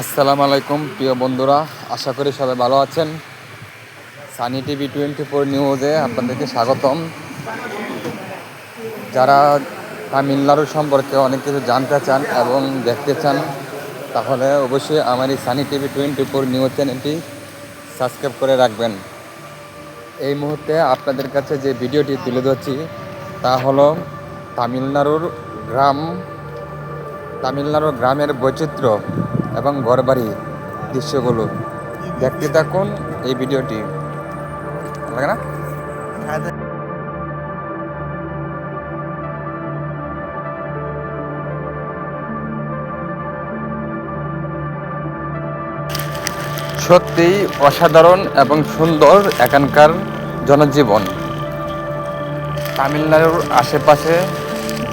আসসালামু আলাইকুম, প্রিয় বন্ধুরা। আশা করি সবাই ভালো আছেন। সানি টিভি টোয়েন্টি ফোর নিউজে আপনাদেরকে স্বাগতম। যারা তামিলনাড়ু সম্পর্কে অনেক কিছু জানতে চান এবং দেখতে চান, তাহলে অবশ্যই আমার এই Sunny TV twenty four news চ্যানেলটি সাবস্ক্রাইব করে রাখবেন। এই মুহূর্তে আপনাদের কাছে যে ভিডিওটি তুলে ধরছি, তা হলো তামিলনাড়ুর গ্রাম তামিলনাড়ুর গ্রামের বৈচিত্র্য। এবং ঘরবাড়ি দৃশ্যগুলো দেখতে থাকুন এই ভিডিওটি। লাগে না? সত্যিই অসাধারণ এবং সুন্দর এখানকার জনজীবন। তামিলনাড়ুর আশেপাশে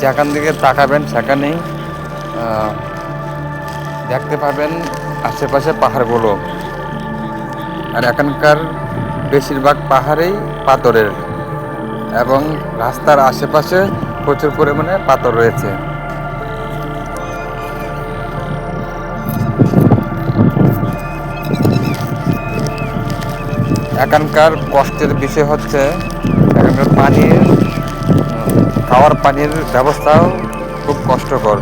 যেখান থেকে তাকাবেন, সেখানেই দেখতে পাবেন আশেপাশে পাহাড়গুলো। আর এখানকার বেশিরভাগ পাহাড়েই পাথরের। এবং রাস্তার আশেপাশে প্রচুর পরিমাণে পাথর রয়েছে। এখানকার কষ্টের বিষয় হচ্ছে, এখানকার পানির, খাওয়ার পানির ব্যবস্থাও খুব কষ্টকর।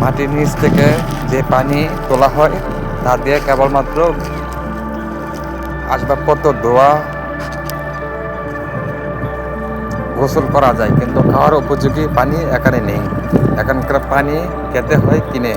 মাটির নিচ থেকে যে পানি তোলা হয়, তা দিয়ে কেবলমাত্র আসবাবপত্র ধোয়া গোসল করা যায়। কিন্তু খাওয়ার উপযোগী পানি এখানে নেই। এখানকার পানি খেতে হয় কিনে।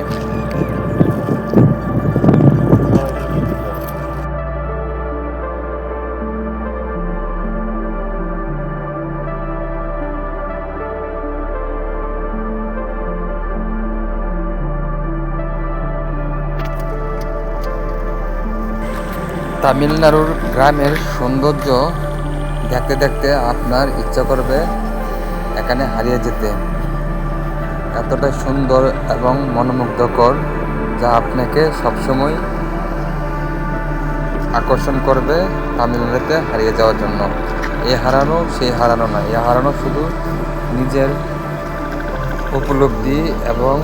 তামিলনাড়ুর গ্রামের সৌন্দর্য দেখতে দেখতে আপনার ইচ্ছা করবে এখানে হারিয়ে যেতে। এতটা সুন্দর এবং মনোমুগ্ধকর যা আপনাকে সবসময় আকর্ষণ করবে তামিলনাড়ুতে হারিয়ে যাওয়ার জন্য। এ হারানো সেই হারানো না। এ হারানো শুধু নিজের উপলব্ধি এবং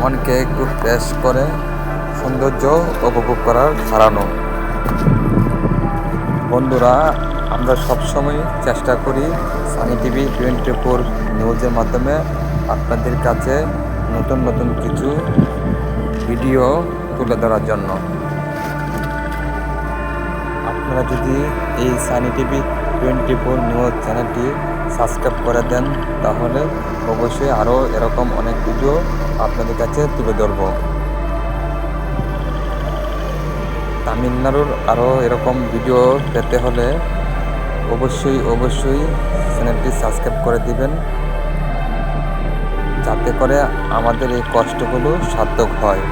মনকে একটু ফ্রেশ করে সৌন্দর্য উপভোগ করার হারানো বন্ধুরা, আমরা সবসময় চেষ্টা করি সানি টিভি টোয়েন্টি ফোর নিউজের মাধ্যমে আপনাদের কাছে নতুন নতুন কিছু ভিডিও তুলে ধরার জন্য। আপনারা যদি এই Sunny TV twenty four news চ্যানেলটি সাবস্ক্রাইব করে দেন, তাহলে অবশ্যই আরও এরকম অনেক ভিডিও আপনাদের কাছে তুলে ধরবো। তামিলনাড়ুর আরও এরকম ভিডিও পেতে হলে অবশ্যই অবশ্যই চ্যানেলটি সাবস্ক্রাইব করে দিবেন। যাতে করে আমাদের এই কষ্টগুলো সার্থক হয়।